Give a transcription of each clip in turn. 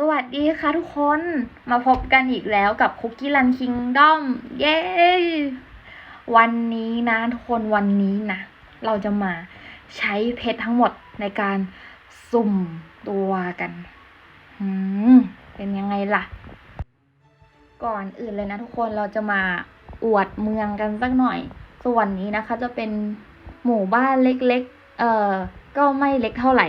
สวัสดีค่ะทุกคนมาพบกันอีกแล้วกับคุกกี้รันคิงด้อมเย้วันนี้นะทุกคนวันนี้นะ เราจะมาใช้เพชรทั้งหมดในการสุ่มตัวกันหืมเป็นยังไงล่ะ ก่อนอื่นเลยนะทุกคนเราจะมาอวดเมืองกันสักหน่อย ส่วนนี้นะคะจะเป็นหมู่บ้านเล็กๆ เอ่อก็ไม่เล็กเท่าไหร่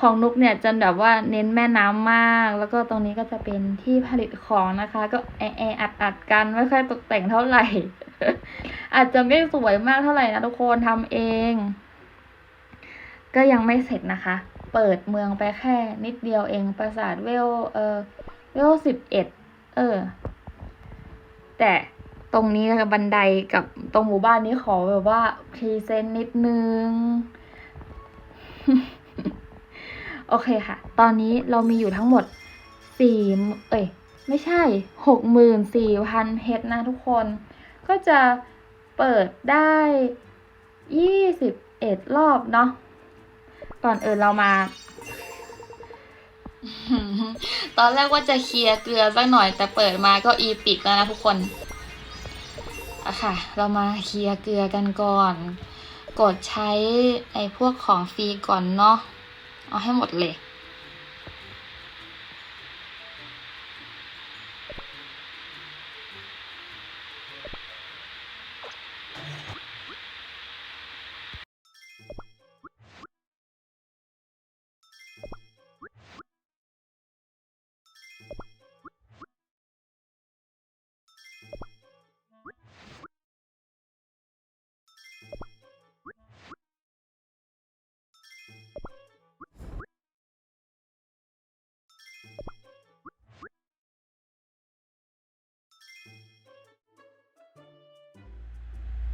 ของนุกเนี่ยจะแบบว่าเน้นแม่น้ำมาก แล้วก็ตรงนี้ก็จะเป็นที่ผลิตของนะคะ ก็แอแออัดอัดกันไม่ค่อยตกแต่งเท่าไหร่ อาจจะไม่สวยมากเท่าไหร่นะทุกคนทำเอง ก็ยังไม่เสร็จนะคะ เปิดเมืองไปแค่นิดเดียวเองปราสาทเวลเออเวลสิบเอ็ดเออ แต่ตรงนี้บันไดกับตรงหมู่บ้านนี้ขอแบบว่าพรีเซนต์นิดนึง โอเคค่ะ ตอนนี้เรามีอยู่ทั้งหมดสี่เอ้ย ไม่ใช่หกหมื่นสี่พันเพชรนะทุกคน ก็จะเปิดได้ยี่สิบเอ็ดรอบเนาะ ก่อนเอื่นเรามา ตอนแรกว่าจะเคลียร์เกลือสักหน่อย แต่เปิดมาก็อีปิดแล้วนะทุกคนอะค่ะ เรามาเคลียร์เกลือกันก่อน กดใช้ไอ้พวกของฟรีก่อนเนาะ เอาให้หมดเลย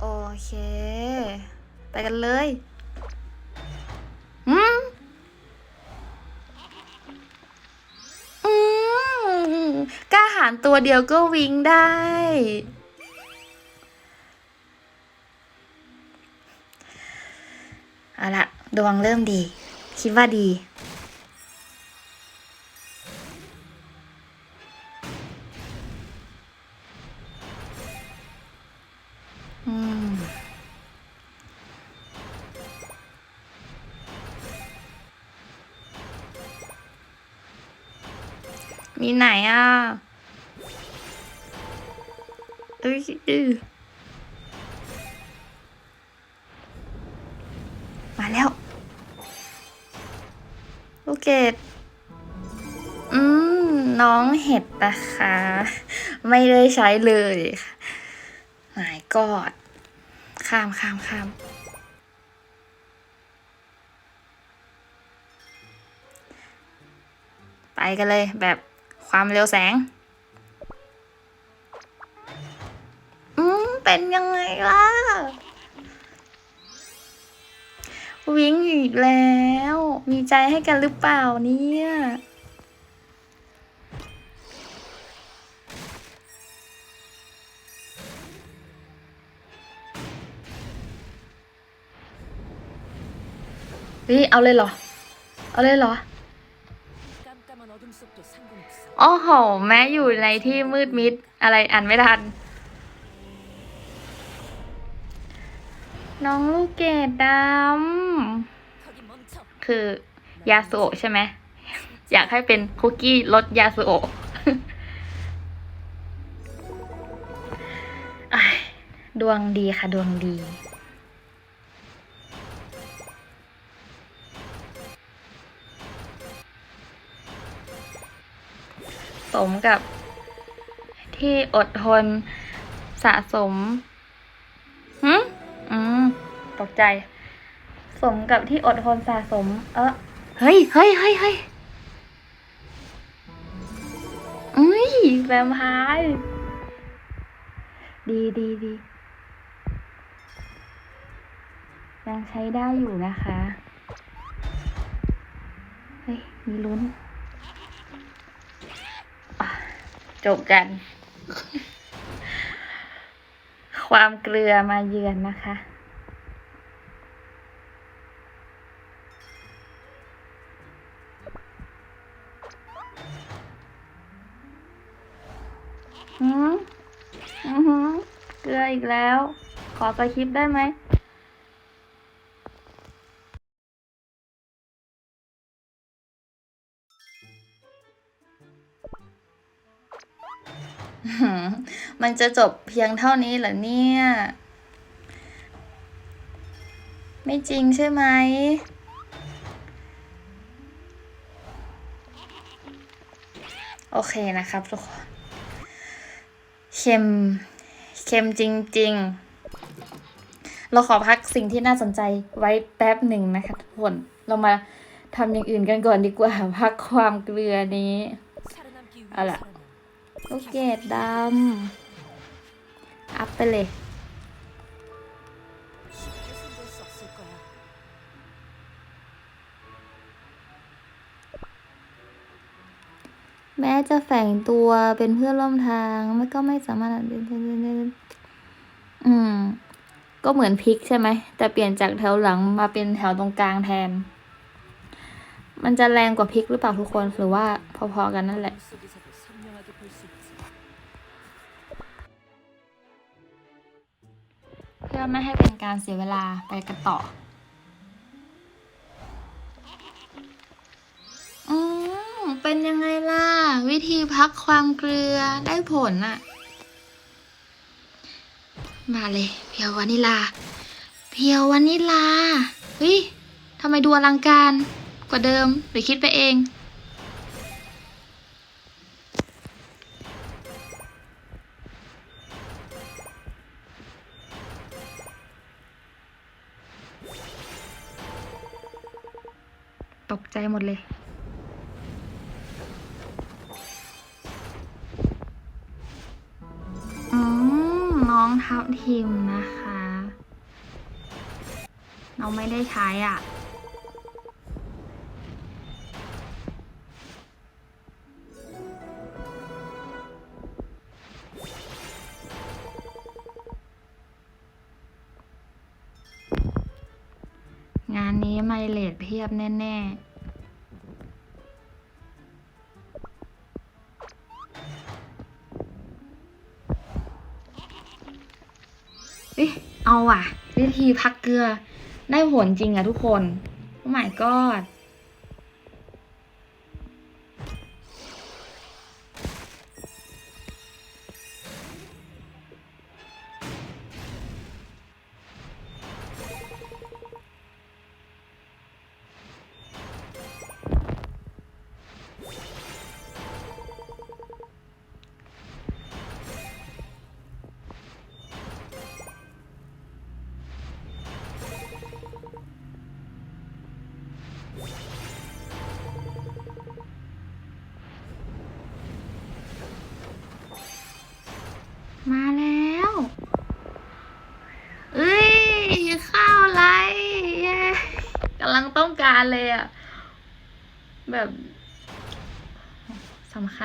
โอเค ไปกันเลยอืมอืมกล้าหารตัวเดียวก็วิ่งได้ เอาละดวงเริ่มดี คิดว่าดี มีไหนอะเอ้ยมาแล้ว ลูกเกดอืม น้องเห็ดนะคะ ไม่ได้ใช้เลยหมายกอด ข้ามข้ามข้ามไปกันเลยแบบ ความเร็วแสง อืม เป็นยังไงล่ะ วิ่งอีกแล้ว มีใจให้กันหรือเปล่าเนี่ย เฮ้ย เอาเลยเหรอ เอาเลยเหรอ โอ้โห แม้อยู่ในที่มืดมิด อะไรอ่านไม่ทัน น้องลูกเกดดำ คือยาสุโอใช่ไหม อยากให้เป็นคุกกี้รสยาสุโอดวงดีค่ะ ดวงดี สมกับที่อดทนสะสมหืมอืม ตกใจ สมกับที่อดทนสะสม เออเฮ้ยเฮ้ยเฮ้ยเฮ้ยอุ้ยแวมพร์ดีดีดียังใช้ได้อยู่นะคะ เฮ้ย มีลุ้น จบกัน ความเกลือมาเยือนนะคะอืมอือเกลืออีกแล้ว ขอกระชิบได้ไหม มันจะจบเพียงเท่านี้เหรอเนี่ย ไม่จริงใช่ไหม โอเคนะครับทุกคนเข็มเข็มจริง ๆ เราขอพักสิ่งที่น่าสนใจไว้แป๊บหนึ่งนะคะทุกคน เรามาทำอย่างอื่นกันก่อนดีกว่า พักความเกลือนี้ เอาล่ะ โอเคดำ อัพไปเลย แม้จะแฝงตัวเป็นเพื่อนร่วมทางไม่ก็ไม่สามารถอืม ก็เหมือนพริกใช่ไหม แต่เปลี่ยนจากแถวหลังมาเป็นแถวตรงกลางแทน มันจะแรงกว่าพริกหรือเปล่าทุกคนหรือว่าพอๆกันนั่นแหละ พื่อไม่ให้เป็นการเสียเวลาไปกันต่อ อืมเป็นยังไงล่ะ วิธีพักความเกลือได้ผลอะมาเลยเพียววานิลา เพียววานิลาเฮ้ยทำไมดูอลังการกว่าเดิมหรือคิดไปเอง น้องไม่ได้ใช้อะ งานนี้ไมเลดเพียบแน่ ๆเอ๊ะเอาอะ วิธีพักเกลือ ได้ผลจริงอะทุกคนโอ้ my god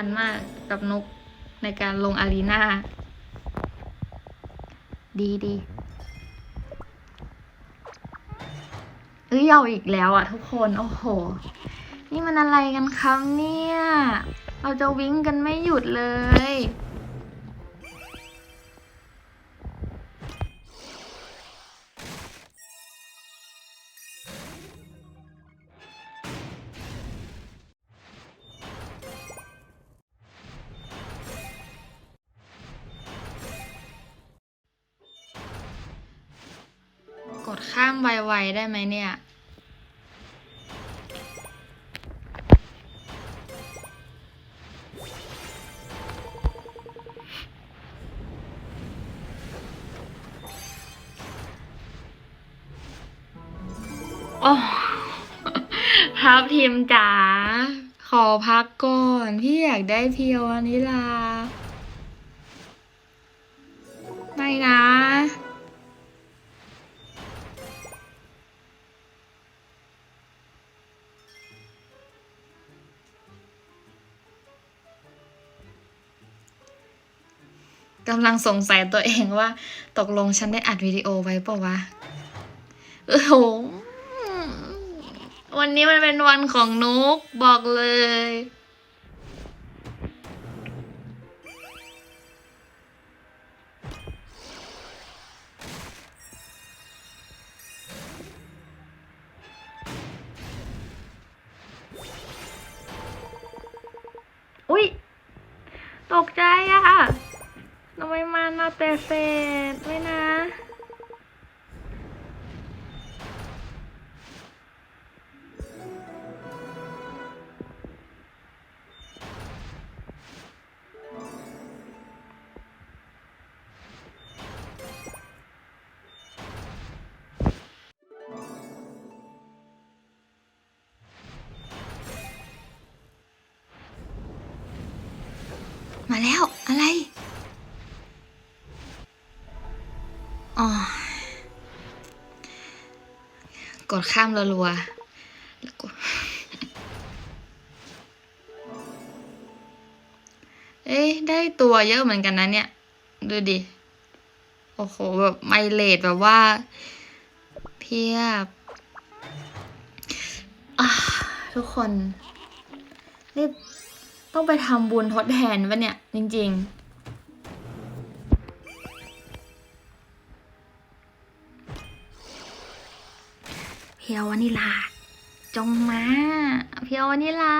ญมากกับนกในการลงอารีนาดีดีเอ้ยเอาอีกแล้วอะทุกคน โอ้โห นี่มันอะไรกันครับเนี่ย เราจะวิ่งกันไม่หยุดเลย ได้ไหมเนี่ย โอ้ทับทีมจ๋า ขอพักก่อน พี่อยากได้เพียววานิลา ไม่นะ กำลังสงสัยตัวเองว่า ตกลงฉันได้อัดวิดีโอไว้ปะวะโอ้โหวันนี้มันเป็นวันของนุกบอกเลย อุ๊ย ตกใจอะ ทำไมมานาแต่เศษไม่นะ ดข้ามรัวๆแล้วกดเอ้ยได้ตัวเยอะเหมือนกันนะเนี่ย ดูดิ โอ้โห แบบไมเลดแบบว่า เพียบทุกคน นี่ต้องไปทำบุญทดแทนปะเนี่ย จริง ๆ พียววานิลา จงมาเพียววานิลา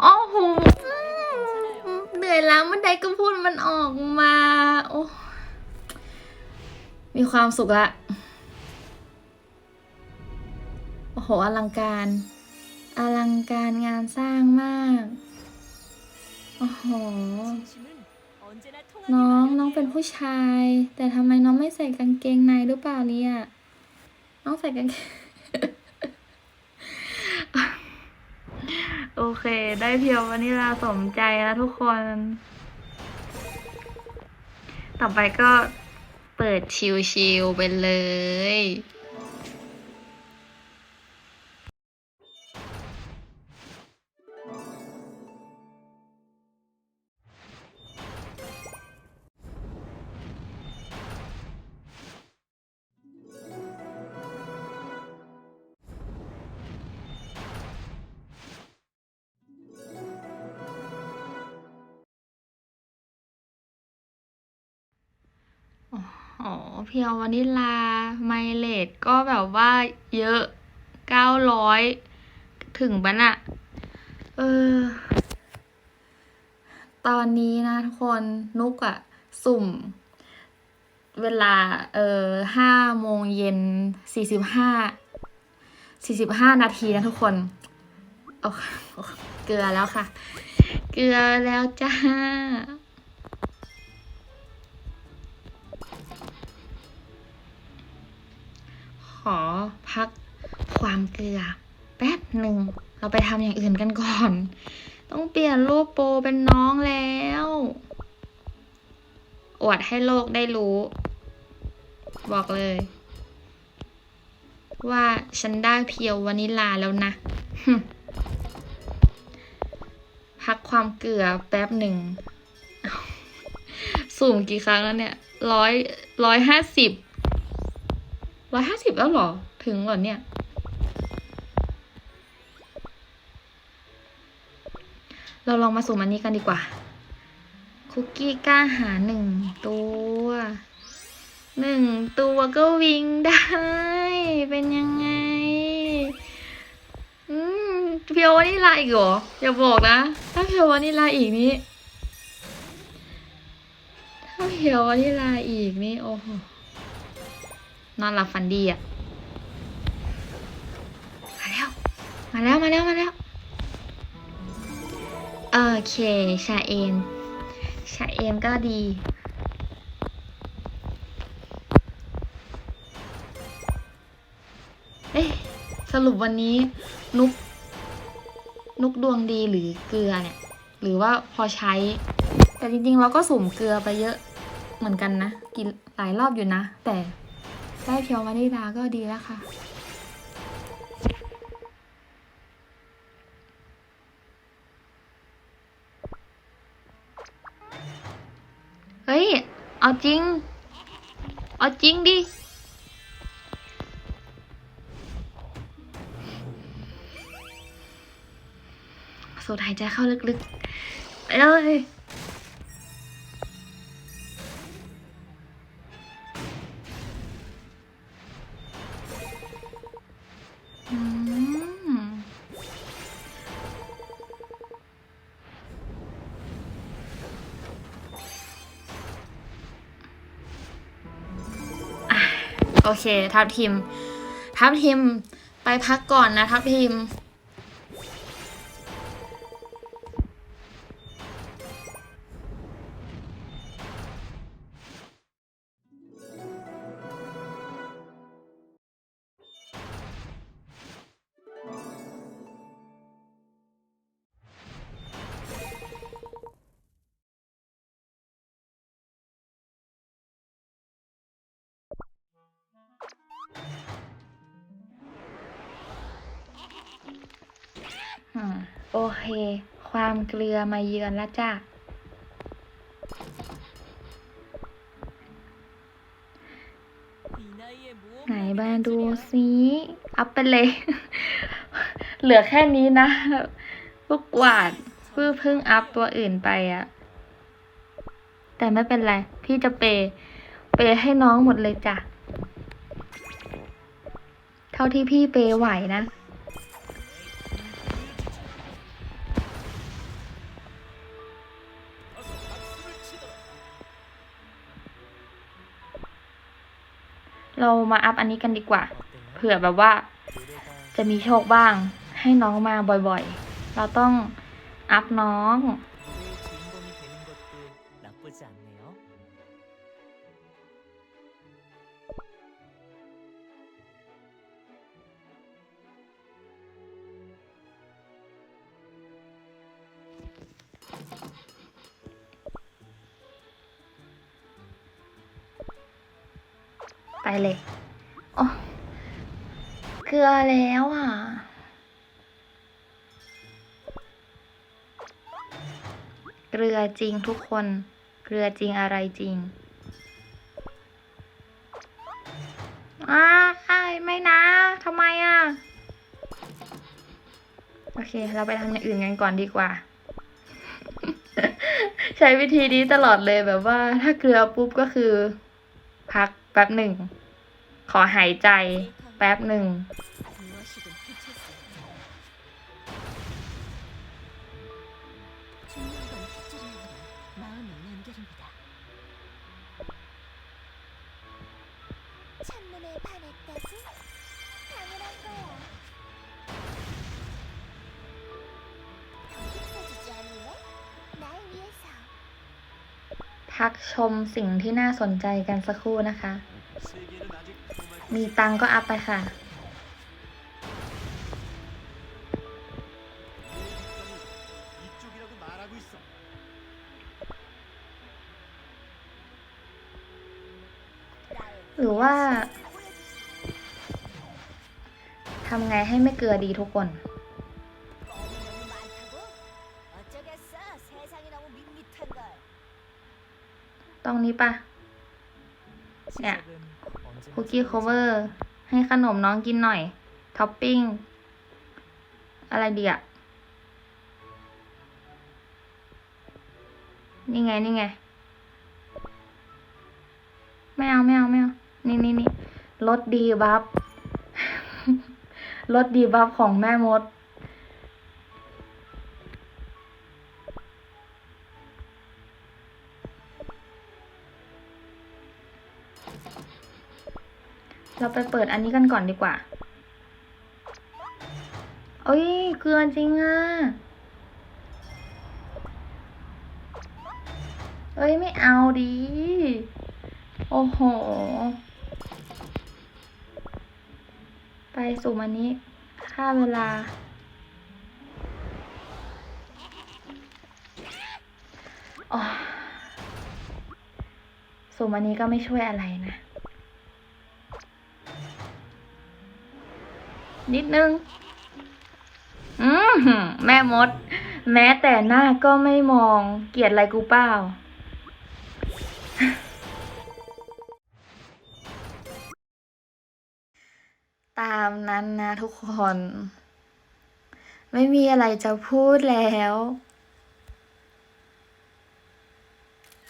โอ้โหเหนื่อยแล้วงมันใดก็พูดมันออกมา โอ้มีความสุขละ โอ้โห อลังการ อลังการงานสร้างมาก โห น้องน้องเป็นผู้ชาย แต่ทำไมน้องไม่ใส่กางเกงในหรือเปล่าเนี่ย น้องใส่กางเกงโอเค ได้เพียววานิลาสมใจแล้วทุกคน ต่อไปก็เปิดชิวๆไปเลย อ๋อเพียววานิลา ไมเลดก็แบบว่าเยอะเก้าร้อยถึงปะน่ะเออ ตอนนี้นะทุกคนนุกอะสุ่ม เวลา เออห้าโมงเย็นสี่สิบห้าสี่สิบห้านาทีนะทุกคนเอาเกลือแล้วค่ะ เกลือแล้วจ้า อพักความเกลือแป๊บหนึ่ง เราไปทำอย่างอื่นกันก่อน ต้องเปลี่ยนรูปโปเป็นน้องแล้ว อวดให้โลกได้รู้ บอกเลย ว่าฉันได้เพียววานิลาแล้วนะ พักความเกลือแป๊บหนึ่งสุ่มกี่ครั้งแล้วเนี่ยร้อยร้อยห้าสิบ ร้อยห้าสิบแล้วหรอ ถึงหรอเนี่ย เราลองมาสุ่มอันนี้กันดีกว่า คุกกี้กล้าหาหนึ่งตัว หนึ่งตัวก็วิ่งได้ เป็นยังไง อืมเพียววานิลาอีกเหรอ อย่าบอกนะ ถ้าเพียววานิลาอีกนี้ ถ้าเพียววานิลาอีกนี่ โอ้โห นอนหลับฝันดีอะ มาแล้ว มาแล้ว มาแล้ว มาแล้ว โอเค ชาเอม ชาเอมก็ดีเอ๊ะสรุปวันนี้นุก นุกดวงดีหรือเกลือเนี่ย หรือว่าพอใช้ แต่จริงๆ เราก็สุ่มเกลือไปเยอะเหมือนกันนะ กินหลายรอบอยู่นะ แต่ ได้เพียววานิลาก็ดีแล้วค่ะ เฮ้ย เอาจริง เอาจริงดิ สูดหายใจเข้าลึกๆ ไปเลย โอเค ทับทิม ทับทิม ไปพักก่อนนะ ทับทิม โอเค ความเกลือมาเยือนแล้วจ้าไหนบ้าดูซิอัพไปเลย เหลือแค่นี้นะพวกกวาดเพื่งเพิ่งอัพตัวอื่นไปอะแต่ไม่เป็นไร พี่จะเป เปให้น้องหมดเลยจ้ะ เท่าที่พี่เปไหวนะ เรามาอัพอันนี้กันดีกว่า เผื่อแบบว่า จะมีโชคบ้าง ให้น้องมาบ่อยๆ เราต้องอัพน้อง แล้วอะ เกลือจริงทุกคน เกลือจริงอะไรจริงอ้าไอ้ไม่นะทำไมอะ โอเค เราไปทำอย่างอื่นกันก่อนดีกว่า ใช้วิธีนี้ตลอดเลยแบบว่า ถ้าเกลือปุ๊บก็คือ พักแป๊บหนึ่ง ขอหายใจแป๊บหนึ่ง พักชมสิ่งที่น่าสนใจกันสักครู่นะคะ มีตังก็อัพไปค่ะ หรือว่าทำไงให้ไม่เกลือดีทุกคน รงนี้ปะเนี่ยคุกกี้โคเวอร์ ให้ขนมน้องกินหน่อย ท็อปปิ้ง อะไรดีอะนี่ไง นี่ไง ไม่เอาไม่เอาไม่เอานี่นี่นี่รถดีบัฟรถดีบัฟของแม่มด ไปเปิดอันนี้กันก่อนดีกว่าเอ้ยเกลือจริงอะ เอ้ยไม่เอาดี โอ้โห ไปสู่มันนี้ค่าเวลา อ๋อ สู่มันนี้ก็ไม่ช่วยอะไรนะ นิดนึง อืมแม่มด แม้แต่หน้าก็ไม่มอง เกลียดอะไรกูเปล่า ตามนั้นนะทุกคน ไม่มีอะไรจะพูดแล้ว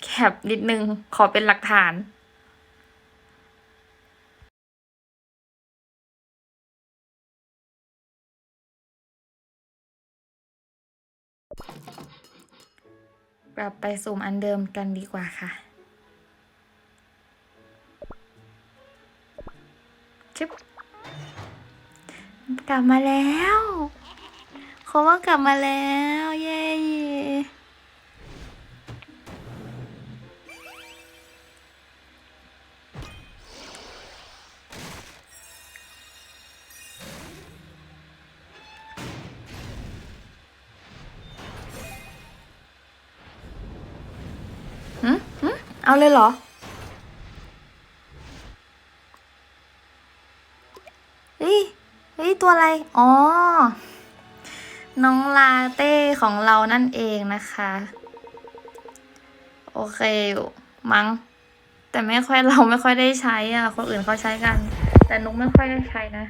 แคปนิดนึง ขอเป็นหลักฐาน กลับไปซูมอันเดิมกันดีกว่าค่ะชิบกลับมาแล้วเขาว่ากลับมาแล้ว เย้ เอาเลยเหรอ เฮ้ย เฮ้ย ตัวอะไร อ๋อ น้องลาเต้ของเรานั่นเองนะคะ โอเคอยู่มั้ง แต่ไม่ค่อยเราไม่ค่อยได้ใช้อะ คนอื่นเขาใช้กัน แต่นุกไม่ค่อยได้ใช้นะ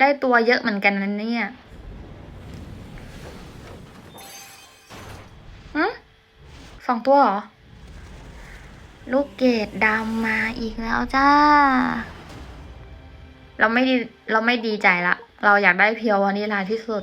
ได้ตัวเยอะเหมือนกันนะเนี่ยอืมสองตัวเหรอ ลูกเกดดำมาอีกแล้วจ้า เราไม่ดี เราไม่ดีใจละ เราอยากได้เพียววานิลาที่สุด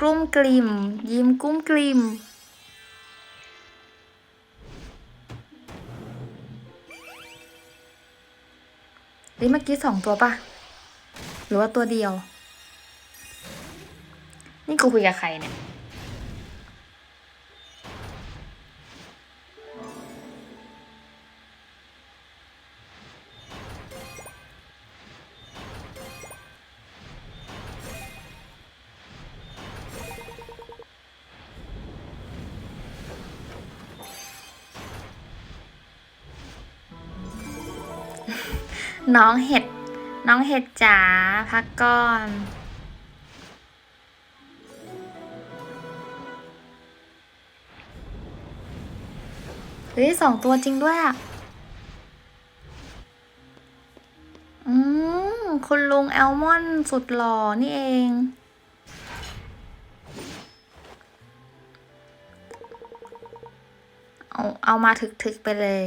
กลุ้มกลิ่ม ยิ้มกุ้มกลิ่มเฮ้เมื่อกี้สองตัวปะหรือว่าตัวเดียว นี่กูคุยกับใครเนี่ย น้องเห็ด น้องเห็ดจ๋าพักก่อนเฮ้ยสองตัวจริงด้วยอะ อืมคุณลุงแอลมอนสุดหล่อนี่เองเอาเอามาถึกๆไปเลย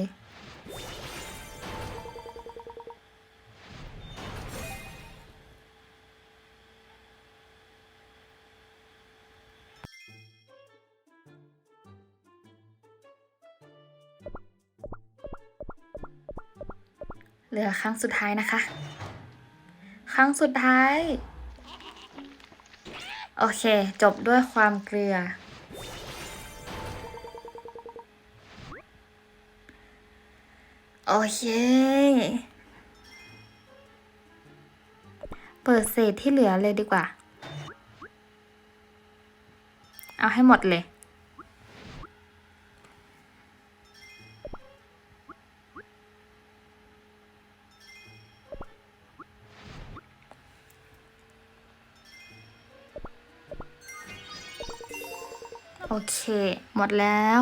ลือครั้งสุดท้ายนะคะ ครั้งสุดท้าย โอเค จบด้วยความเกลือ โอเค เปิดเศษที่เหลือเลยดีกว่า เอาให้หมดเลย หมดแล้ว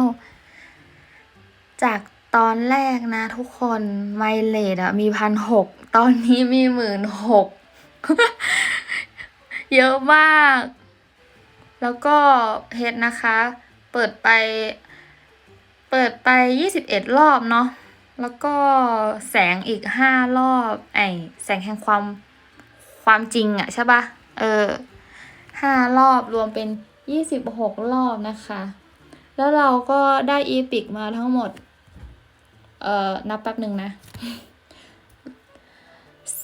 จากตอนแรกนะทุกคนไมเลดอะมีพันหกตอนนี้มีหมื่นหกเยอะมาก แล้วก็เพชรนะคะ เปิดไป เปิดไปยี่สิบเอ็ดรอบเนาะแล้วก็แสงอีกห้ารอบ ไอแสงแห่งความความจริงอะใช่ปะเออห้ารอบรวมเป็นยี่สิบหกรอบนะคะ แล้วเราก็ได้อีพิกมาทั้งหมด เอ่อ นับแป๊บหนึ่งนะ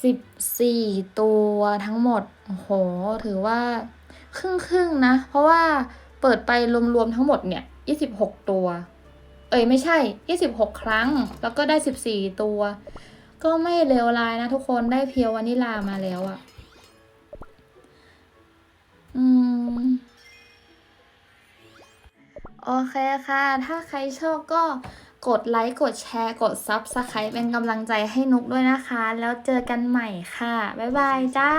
สิบสี่ตัวทั้งหมด โอ้โห ถือว่าครึ่งครึ่งนะ เพราะว่าเปิดไปรวมๆทั้งหมดเนี่ยยี่สิบหกตัว เอ้ยไม่ใช่ยี่สิบหกครั้ง แล้วก็ได้สิบสี่ตัว ก็ไม่เลวร้ายนะทุกคน ได้เพียววานิลามาแล้วอะ อืม โอเคค่ะ ถ้าใครชอบก็กดไลค์กดแชร์กดซับสไครป์เป็นกำลังใจให้นุกด้วยนะคะ แล้วเจอกันใหม่ค่ะ บ๊ายบายจ้า